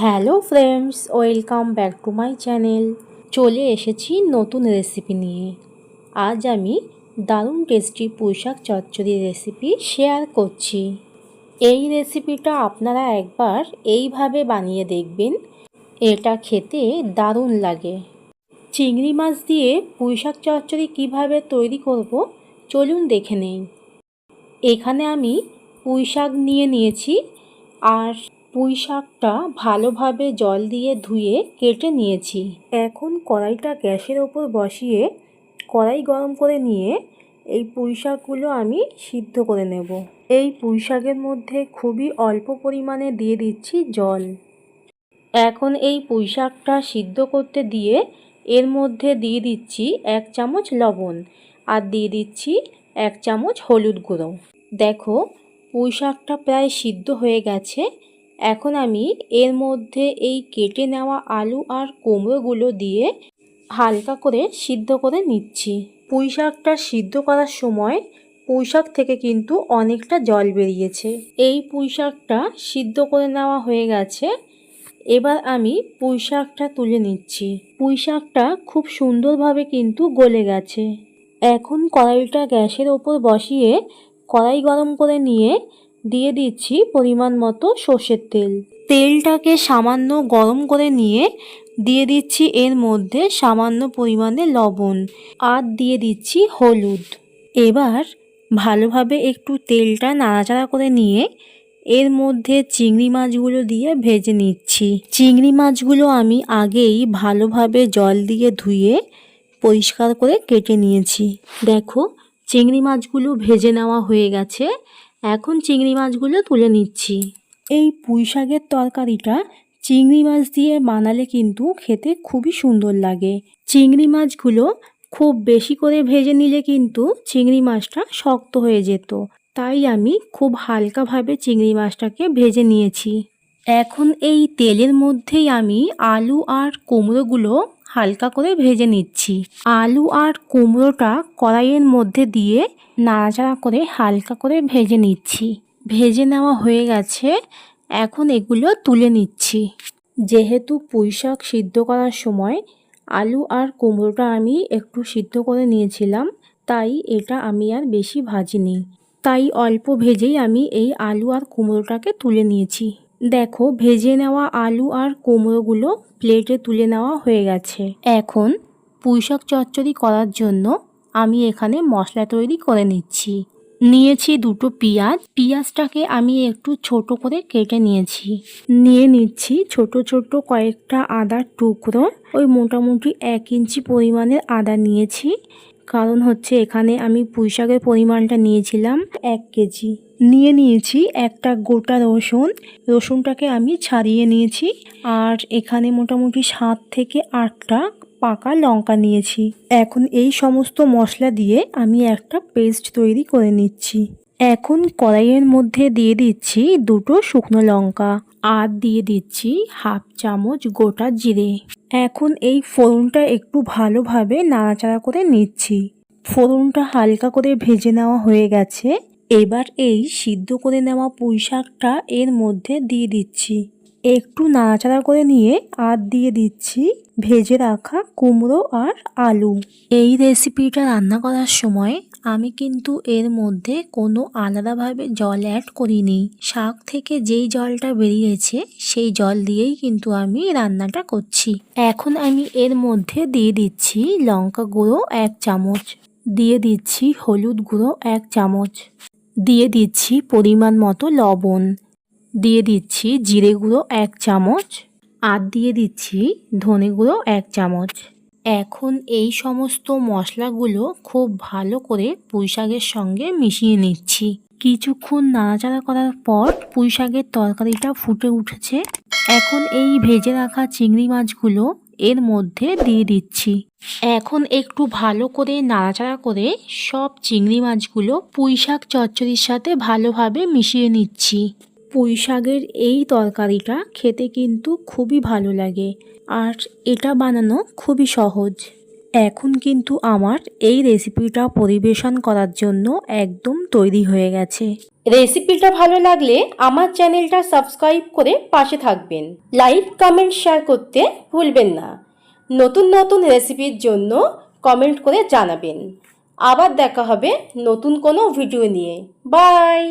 Hello friends welcome back to my channel চলে এসেছি নতুন রেসিপি নিয়ে। আজ আমি দারুণ টেস্টি পুঁইশাক চচ্চড়ি রেসিপি শেয়ার করছি। এই রেসিপিটা আপনারা একবার এইভাবে বানিয়ে দেখবেন। এটা খেতে দারুণ লাগে। চিংড়ি মাছ দিয়ে পুঁইশাক চচ্চড়ি কীভাবে তৈরি করব, চলুন দেখে নেই। এখানে আমি পুঁই শাক নিয়ে নিয়েছি আর পুঁই শাকটা ভালোভাবে জল দিয়ে ধুয়ে কেটে নিয়েছি। এখন কড়াইটা গ্যাসের ওপর বসিয়ে কড়াই গরম করে নিয়ে এই পুঁই শাকগুলো আমি সিদ্ধ করে নেব। এই পুঁই শাকের মধ্যে খুবই অল্প পরিমাণে দিয়ে দিচ্ছি জল। এখন এই পুঁই শাকটা সিদ্ধ করতে দিয়ে এর মধ্যে দিয়ে দিচ্ছি এক চামচ লবণ আর দিয়ে দিচ্ছি এক চামচ হলুদ গুঁড়ো। দেখো পুঁই শাকটা প্রায় সিদ্ধ হয়ে গেছে। এখন আমি এর মধ্যে এই কেটে নেওয়া আলু আর কুমড়োগুলো দিয়ে হালকা করে সিদ্ধ করে নিচ্ছি। পুঁই শাকটা সিদ্ধ করার সময় পুঁই শাক থেকে কিন্তু অনেকটা জল বেরিয়েছে। এই পুঁই শাকটা সিদ্ধ করে নেওয়া হয়ে গেছে। এবার আমি পুঁই শাকটা তুলে নিচ্ছি। পুঁই শাকটা খুব সুন্দরভাবে কিন্তু গলে গেছে। এখন কড়াইটা গ্যাসের ওপর বসিয়ে কড়াই গরম করে নিয়ে দিয়ে দিচ্ছি পরিমাণ মতো সর্ষের তেল। তেলটাকে সামান্য গরম করে নিয়ে দিয়ে দিচ্ছি এর মধ্যে সামান্য পরিমাণে লবণ আর দিয়ে দিচ্ছি হলুদ। এবার ভালোভাবে একটু তেলটা নাড়াচাড়া করে নিয়ে এর মধ্যে চিংড়ি মাছগুলো দিয়ে ভেজে নিচ্ছি। চিংড়ি মাছগুলো আমি আগেই ভালোভাবে জল দিয়ে ধুয়ে পরিষ্কার করে কেটে নিয়েছি। দেখো, চিংড়ি মাছগুলো ভেজে নেওয়া হয়ে গেছে। এখন চিংড়ি মাছগুলো তুলে নিচ্ছি। এই পুঁই শাকের তরকারিটা চিংড়ি মাছ দিয়ে বানালে কিন্তু খেতে খুবই সুন্দর লাগে। চিংড়ি মাছগুলো খুব বেশি করে ভেজে নিলে কিন্তু চিংড়ি মাছটা শক্ত হয়ে যেত। তাই আমি খুব হালকাভাবে চিংড়ি মাছটাকে ভেজে নিয়েছি। এখন এই তেলের মধ্যেই আমি আলু আর কুমড়োগুলো হালকা করে ভেজে নিচ্ছি। আলু আর কুমড়োটা কড়াইয়ের মধ্যে দিয়ে নাড়াচাড়া করে হালকা করে ভেজে নিচ্ছি। ভেজে নেওয়া হয়ে গেছে। এখন এগুলো তুলে নিচ্ছি। যেহেতু পুঁই শাক সিদ্ধ করার সময় আলু আর কুমড়োটা আমি একটু সিদ্ধ করে নিয়েছিলাম, তাই এটা আমি আর বেশি ভাজিনি। তাই অল্প ভেজেই আমি এই আলু আর কুমড়োটাকে তুলে নিয়েছি। দেখো, ভেজে নেওয়া আলু আর কুমড়োগুলো প্লেটে তুলে নেওয়া হয়ে গেছে। এখন পুঁইশাক চচ্চড়ি করার জন্য আমি এখানে মশলা তৈরি করে নিচ্ছি। নিয়েছি দুটো পেঁয়াজ। পেঁয়াজটাকে আমি একটু ছোট করে কেটে নিয়েছি। নিয়ে নিচ্ছি ছোট ছোট কয়েকটা আদার টুকরো। ওই মোটামুটি এক ইঞ্চি পরিমাণের আদা নিয়েছি। কারণ হচ্ছে এখানে আমি পুঁইশাকের পরিমাণটা নিয়েছিলাম এক কেজি। নিয়ে নিয়েছি একটা গোটা রসুন। রসুনটাকে আমি ছাড়িয়ে নিয়েছি আর এখানে মোটামুটি সাত থেকে আটটা পাকা লঙ্কা নিয়েছি। এখন এই সমস্ত মশলা দিয়ে আমি একটা পেস্ট তৈরি করে নিচ্ছি। এখন কড়াইয়ের মধ্যে দিয়ে দিচ্ছি দুটো শুকনো লঙ্কা আর দিয়ে দিচ্ছি হাফ চামচ গোটা জিরে। এখন এই ফোড়নটা একটু ভালোভাবে নাড়াচাড়া করে নিচ্ছি। ফোড়নটা হালকা করে ভেজে নেওয়া হয়ে গেছে। এবার এই সিদ্ধ করে নেওয়া পুঁই শাকটা এর মধ্যে দিয়ে দিচ্ছি। একটু নাড়াচাড়া করে নিয়ে আর দিয়ে দিচ্ছি ভেজে রাখা কুমড়ো আর আলু। এই রেসিপিটা রান্না করার সময় আমি কিন্তু এর মধ্যে কোনো আলাদাভাবে জল অ্যাড করিনি। শাক থেকে যেই জলটা বেরিয়েছে, সেই জল দিয়েই কিন্তু আমি রান্নাটা করছি। এখন আমি এর মধ্যে দিয়ে দিচ্ছি লঙ্কা গুঁড়ো এক চামচ। দিয়ে দিচ্ছি হলুদ গুঁড়ো এক চামচ। দিয়ে দিচ্ছি পরিমাণ মতো লবণ। দিয়ে দিচ্ছি জিরে গুঁড়ো এক চামচ আর দিয়ে দিচ্ছি ধনে গুঁড়ো এক চামচ। এখন এই সমস্ত মশলাগুলো খুব ভালো করে পুঁই শাকের সঙ্গে মিশিয়ে নিচ্ছি। কিছুক্ষণ নাড়াচাড়া করার পর পুঁই শাকের তরকারিটা ফুটে উঠেছে। এখন এই ভেজে রাখা চিংড়ি মাছগুলো এর মধ্যে দিয়ে দিচ্ছি। এখন একটু ভালো করে নাড়াচাড়া করে সব চিংড়ি মাছগুলো পুঁই শাক চচ্চড়ির সাথে ভালোভাবে মিশিয়ে নিচ্ছি। পুঁই শাকের এই তরকারিটা খেতে কিন্তু খুবই ভালো লাগে আর এটা বানানো খুবই সহজ। এখন কিন্তু আমার এই রেসিপিটা পরিবেশন করার জন্য একদম তৈরি হয়ে গেছে। রেসিপিটা ভালো লাগলে আমার চ্যানেলটা সাবস্ক্রাইব করে পাশে থাকবেন। লাইক কমেন্ট শেয়ার করতে ভুলবেন না। নতুন নতুন রেসিপির জন্য কমেন্ট করে জানাবেন। আবার দেখা হবে নতুন কোনো ভিডিও নিয়ে। বাই